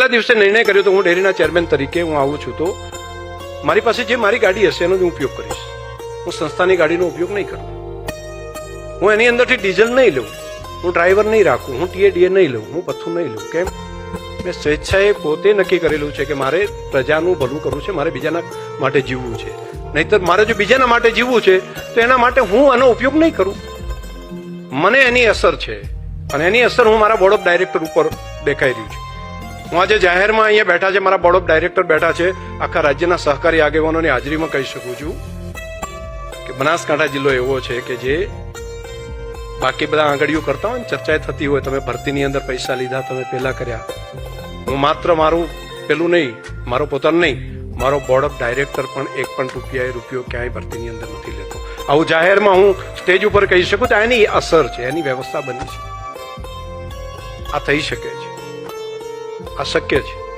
પહેલા દિવસે નિર્ણય કર્યો તો હું ડેરીના ચેરમેન તરીકે હું આવું છું તો મારી પાસે જે મારી ગાડી હશે એનો હું ઉપયોગ કરીશ. હું સંસ્થાની ગાડીનો ઉપયોગ નહીં કરું. હું એની અંદરથી ડીઝલ નહીં લઉં. હું ડ્રાઈવર નહીં રાખું. હું ટીએડીએ નહીં લઉં. હું પથ્થું નહીં લઉં. કેમ? મેં સ્વેચ્છાએ પોતે નક્કી કરેલું છે કે મારે પ્રજાનું ભલું કરવું છે, મારે બીજાના માટે જીવવું છે. નહીતર મારે જો બીજાના માટે જીવવું છે, તો એના માટે હું આનો ઉપયોગ નહીં કરું. મને એની અસર છે અને એની અસર હું મારા બોર્ડ ઓફ ડાયરેક્ટર ઉપર દેખાઈ રહ્યું છે. હું આજે જાહેરમાં અહીંયા બેઠા છે, મારા બોર્ડ ઓફ ડાયરેક્ટર બેઠા છે. આખા રાજ્યના સહકારી આગેવાનોની હાજરીમાં કહી શકું છું કે બનાસકાંઠા જિલ્લો એવો છે કે જે બાકી બધા આંગળીઓ કરતા હોય ને થતી હોય, તમે ભરતીની અંદર પૈસા લીધા, તમે પેલા કર્યા. હું માત્ર મારું પેલું નહીં, મારો પોતાનું નહીં, મારો બોર્ડ ઓફ ડાયરેક્ટર પણ એક પણ રૂપિયા રૂપિયો ક્યાંય ભરતીની અંદર નથી લેતો. આવું જાહેરમાં હું સ્ટેજ ઉપર કહી શકું તો એની અસર છે એની વ્યવસ્થા બની છે. આ થઈ શકે છે. આ શક્ય છે